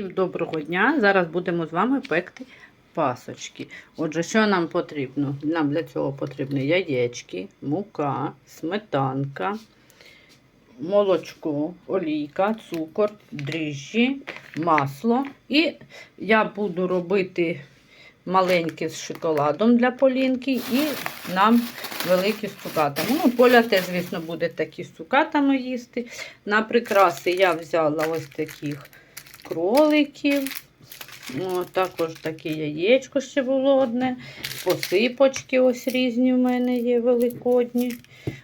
Всім доброго дня! Зараз будемо з вами пекти пасочки. Отже, що нам потрібно? Нам для цього потрібні яєчки, мука, сметанка, молочко, олійка, цукор, дріжджі, масло. І я буду робити маленькі з шоколадом для полінки і нам великі з цукатами. Ну, Поля теж, звісно, буде такі з цукатами їсти. На прикраси я взяла ось таких кроликів. О, також таке яєчко ще було одне. Посипочки ось різні в мене є великодні.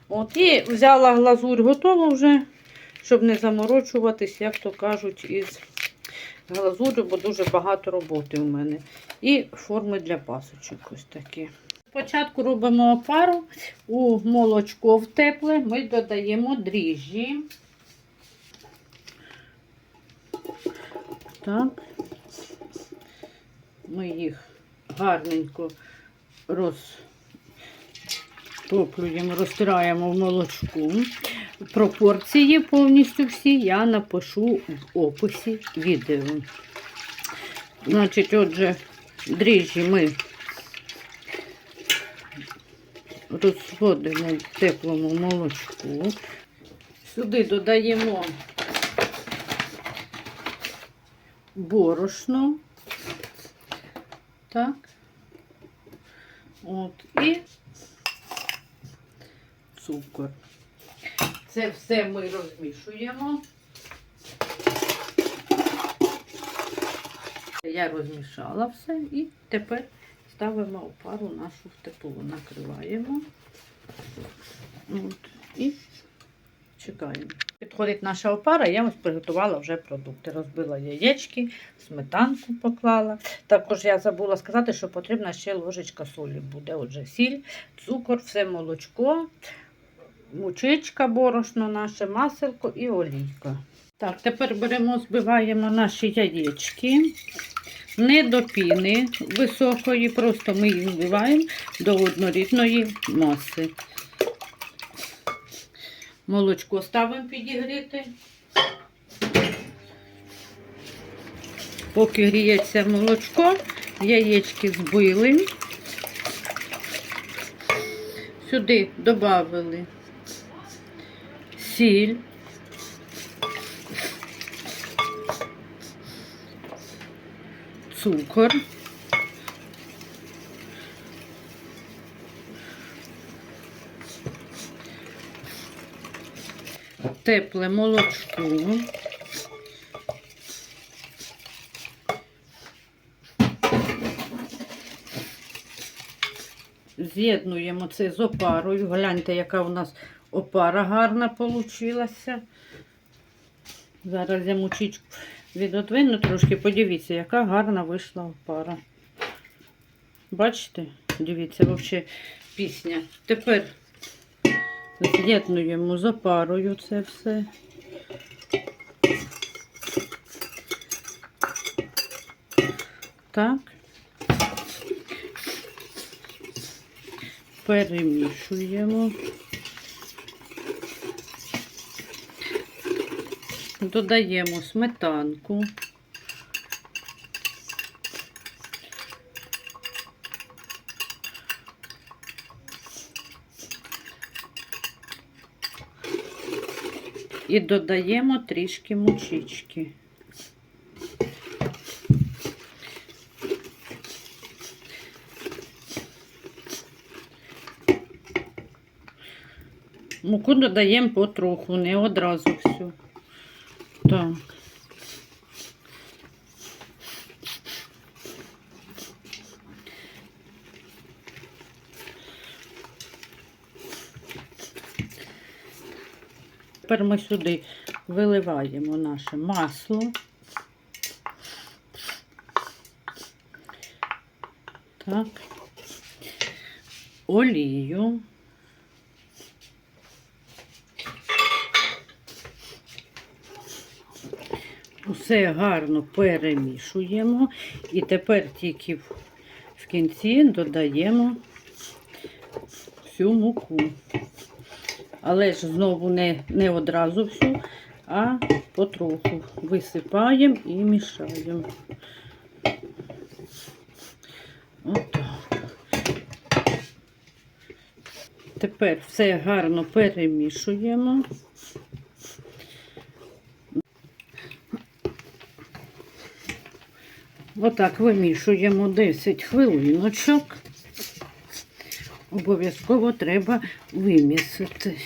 От, І взяла глазурь готову вже, щоб не заморочуватись, як то кажуть, із глазурю, бо дуже багато роботи у мене. І форми для пасочок ось такі. Спочатку робимо опару у молочко в тепле, ми додаємо дріжджі. Так. Ми їх гарненько розтоплюємо, розтираємо в молочку. Пропорції повністю всі я напишу в описі відео. Значить, отже, дріжджі ми розводимо в теплому молочку. Сюди додаємо борошно. Так. От, і цукор. Це все ми розмішуємо. Я розмішала все і тепер ставимо опару нашу в тепло, накриваємо. От, і чекаємо. Підходить наша опара, я ось приготувала вже продукти. Розбила яєчки, сметанку поклала. Також я забула сказати, що потрібна ще ложечка солі буде. Отже, сіль, цукор, все молочко, мучичка, борошно наше, маселко і олійка. Так, тепер беремо, збиваємо наші яєчки. Не до піни високої, просто ми їх збиваємо до однорідної маси. Молочко ставимо підігріти. Поки гріється молочко, яєчки збили. Сюди додали сіль. Цукор. Тепле молочко. З'єднуємо це з опарою. Гляньте, яка у нас опара гарна вийшла. Зараз я мучичку відодвину трошки, подивіться, яка гарна вийшла опара. Бачите? Дивіться, взагалі пісня. Тепер З'єднуємо з опарою це все. Так. Перемішуємо. Додаємо сметанку. І додаємо трішки мучички. Муку додаємо потроху, не одразу всю. Так. Тепер ми сюди виливаємо наше масло. Так, олію. Усе гарно перемішуємо і тепер тільки в кінці додаємо всю муку. Але ж знову не, не одразу всю. а потроху висипаємо і мішаємо. Отак. Тепер все гарно перемішуємо. Отак вимішуємо 10 хвилиночок. Обов'язково треба вимісити.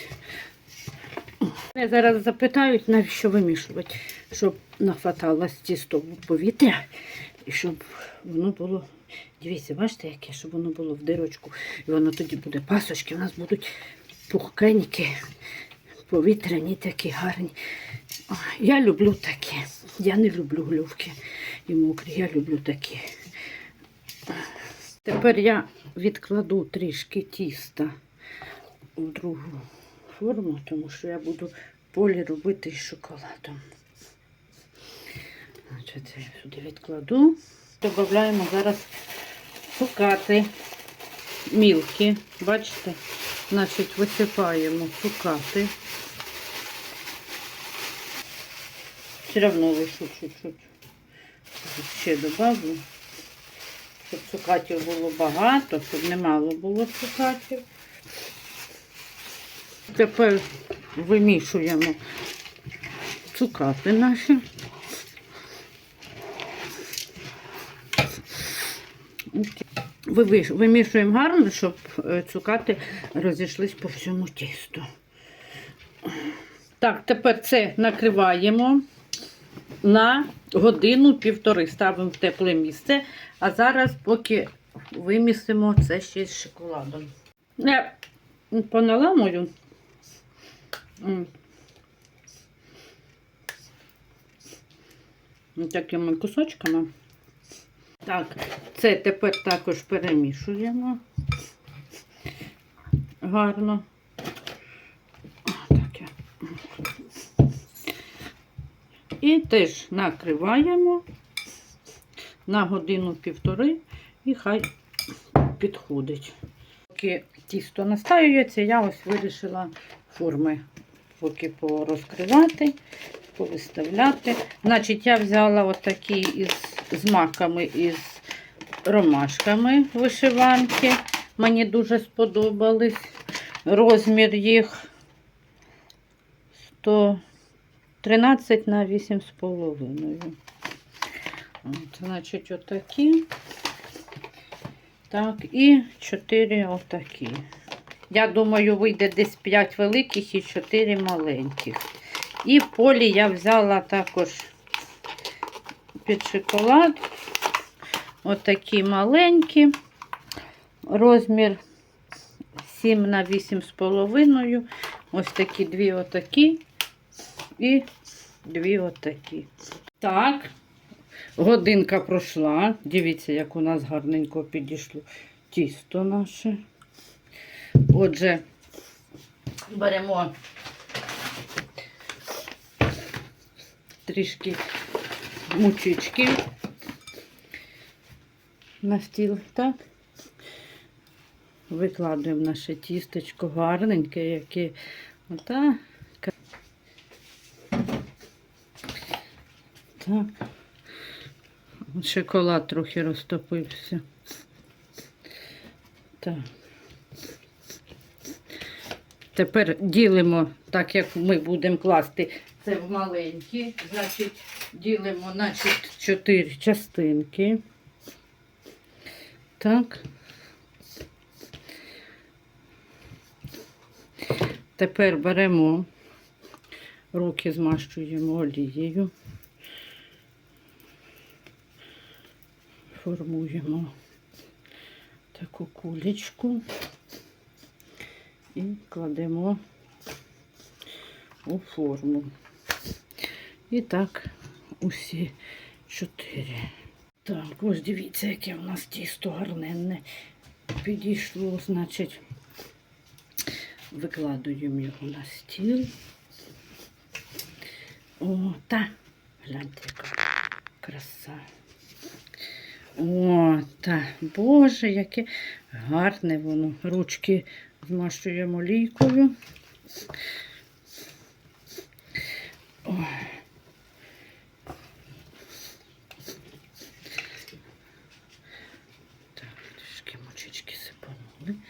Мене зараз запитають, навіщо вимішувати, щоб нахваталось тісто в повітря і щоб воно було. Дивіться, бачите, яке, щоб воно було в дирочку. І воно тоді буде пасочки, у нас будуть пухкенькі, повітряні такі гарні. Я люблю такі. Я не люблю глювки і мокрі, я люблю такі. Тепер я відкладу трішки тіста у другу форму, тому що я буду полі робити з шоколадом. Значить, я сюди відкладу. Додаємо зараз цукати мілкі. Бачите? Значить, висипаємо цукати. Все одно лишу чуть-чуть. Ще добавлю, щоб цукатів було багато, щоб не мало було цукатів. Тепер вимішуємо цукати наші. Вимішуємо гарно, щоб е, цукати розійшлись по всьому тісту. Так, тепер це накриваємо на годину-півтори. Ставимо в тепле місце. А зараз, поки вимісимо це ще з шоколадом. Я поналамую. Такими кусочками. Так, це тепер також перемішуємо гарно. Так, я. І теж накриваємо на годину-півтори і хай підходить. Поки тісто настаюється, я ось вирішила форми поки порозкривати, повиставляти. Значить, я взяла отакі із з маками із ромашками вишиванки. Мені дуже сподобались. Розмір їх 113 на 8,5. От, значить, отакі. Так, і 4 отакі. Я думаю, вийде десь 5 великих і 4 маленьких. І полі я взяла також під шоколад. Отакі маленькі. Розмір 7 на 8,5. Ось такі дві отакі і дві отакі. Так, годинка пройшла. Дивіться, як у нас гарненько підійшло тісто наше. Отже, беремо трішки мучички на стіл, так? Викладуємо наше тістечко гарненьке, яке отак. Так. Шоколад трохи розтопився. Так. Тепер ділимо, так як ми будемо класти це в маленькі, значить, ділимо на чотири частинки. Так. Тепер беремо, руки змащуємо олією, формуємо таку кулечку і кладемо у форму. І так усі чотири. Так, ось дивіться, яке у нас тісто гарненне підійшло, значить, викладуємо його на стіл. О, та, гляньте, яка краса. О, та, Боже, яке гарне воно. Ручки змащуємо лійкою. Ой. Так, трішки мочечки сипанули.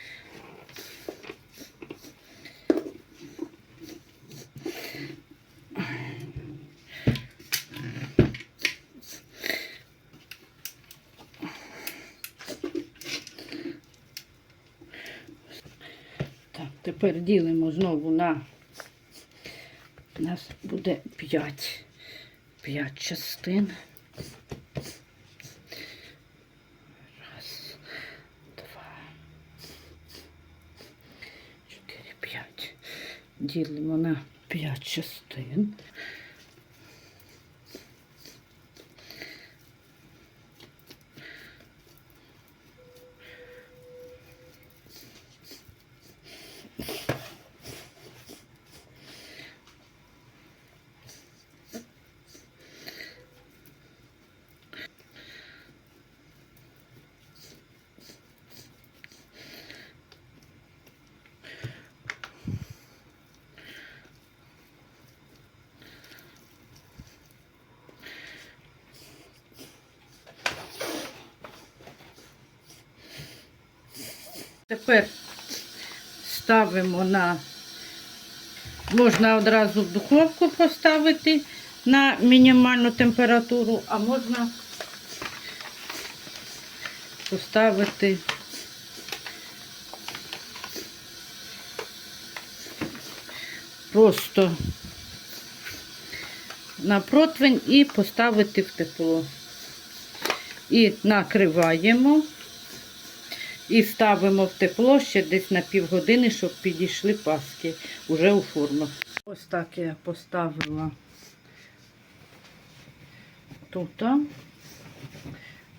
Так, тепер ділимо знову на у нас буде 5, 5 частин. Раз, два, чотири, п'ять. Ділимо на 5 частин. Тепер ставимо на, можна одразу в духовку поставити на мінімальну температуру, а можна поставити просто на противень і поставити в тепло. І накриваємо. І ставимо в тепло ще десь на півгодини, щоб підійшли паски уже у формах. Ось так я поставила тут.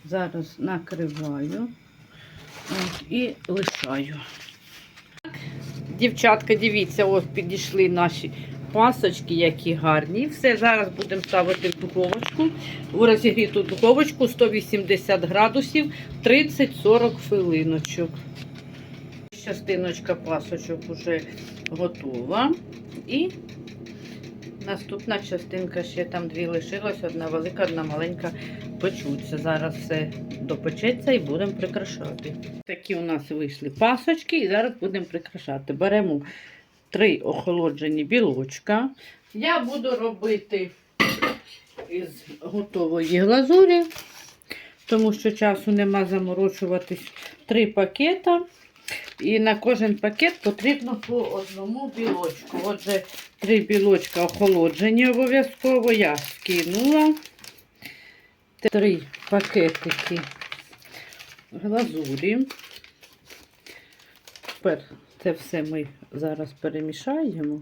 Зараз накриваю і лишаю. Дівчатка, дивіться, ось підійшли наші пасочки, які гарні. Все, зараз будемо ставити в духовочку. В розігріту духовочку 180 градусів 30-40 хвилиночок. Частиночка пасочок вже готова. І наступна частинка ще там дві лишилось, одна велика, одна маленька печуться. Зараз все допечеться і будемо прикрашати. Такі у нас вийшли пасочки, і зараз будемо прикрашати. Беремо три охолоджені білочка. Я буду робити із готової глазурі, тому що часу нема заморочуватись три пакета. І на кожен пакет потрібно по одному білочку. Отже, три білочка охолоджені обов'язково. Я скинула. Три пакетики глазурі. Тепер це все ми зараз перемішаємо.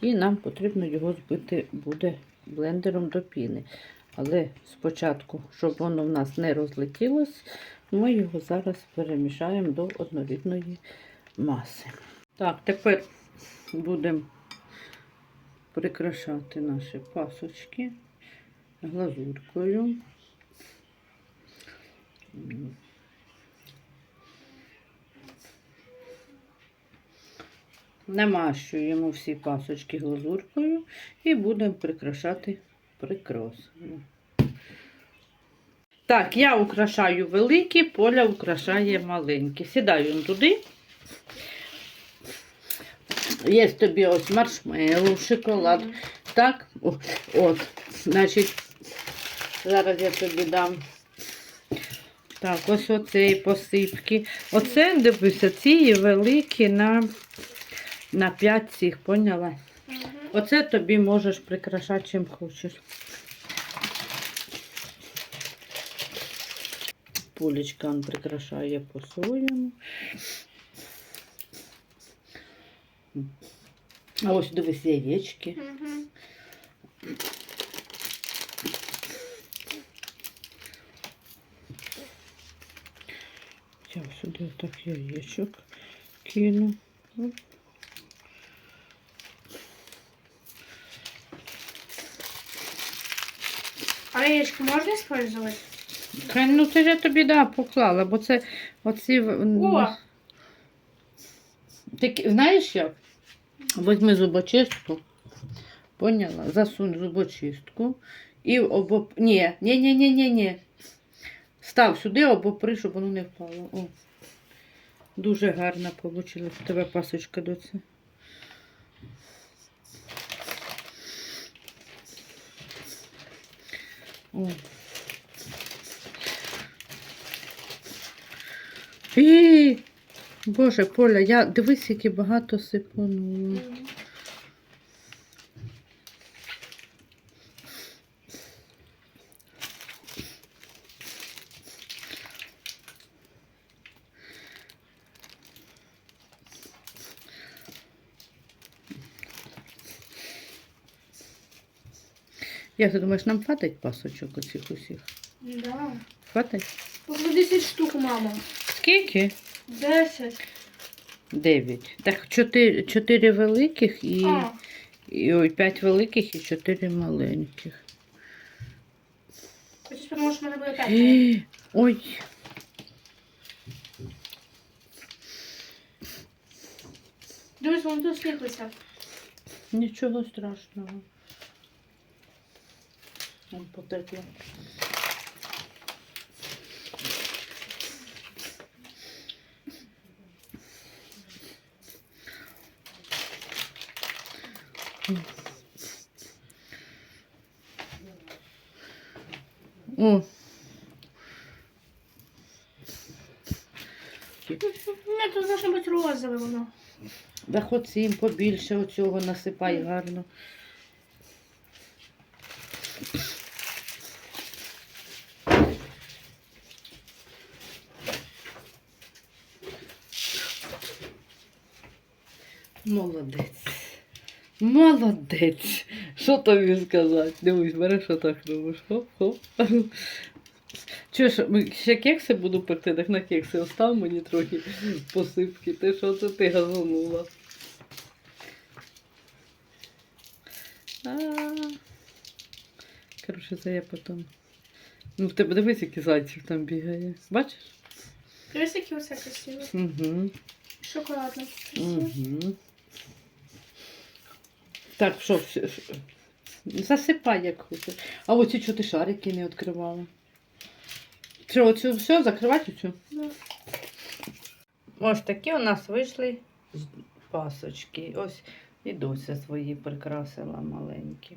І нам потрібно його збити буде блендером до піни. Але спочатку, щоб воно в нас не розлетілось, ми його зараз перемішаємо до однорідної маси. Так, тепер будемо прикрашати наші пасочки глазуркою. Намащуємо всі пасочки глазуркою і будемо прикрашати прикрасами. Так, я украшаю великі, Поля украшає маленькі. Сідаю туди. Є тобі ось маршмеллоу, шоколад. Так, от, значить, зараз я тобі дам. Так, ось оцей посипки. Оце, дивися, ці великі на, на 5 цих, поняла? Оце тобі можеш прикрашати чим хочеш. Полечка он прикрашає по-своєму. А ось дивись яєчки. Мгм. Я сюди так яєчок кину. Оп. А яичко использовать? Ну це ж я тобі да, поклала, бо це оці. О! Так, знаєш як? Візьми зубочистку, Поняла? Засунь зубочистку і обоп... Ні, ні, ні, ні, ні, ні. Став сюди, обопри, щоб воно не впало. О. Дуже гарно вийшло. У тебе пасочка доця. О. І, Боже, Поля, я дивись, які багато сипануло. Як ти думаєш, нам хватить пасочок оцих усіх? Да. Хватить? По 10 штук, мама. Скільки? 10. Дев'ять. Так, чотири, чотири великих і, А, і ой, п'ять великих і чотири маленьких. хочеш, тому що в мене буде 5. Е, Ой. Дивись, воно тут сліплеться. Нічого страшного. Вон потекло. О. Ні, тут должно бути розове воно. Да хоч їм побільше оцього насипай гарно. Молодець. Молодець. Що тобі сказати? Дивись, береш отак робиш. Хоп-хоп. Чуєш, ще кекси буду пекти, так на кекси остав мені трохи посипки. Ти що це ти газанула? А. Коротше, це я потім. Ну, в тебе дивись, який зайчик там бігає. Бачиш? Дивись, які оце красиві. Угу. Шоколадно. Угу. Так, що, все, засипай як хочеш. А оці що ти шарики не відкривала? Що, оцю все, закривати оцю? Да. Ось такі у нас вийшли пасочки. Ось і дося свої прикрасила маленькі.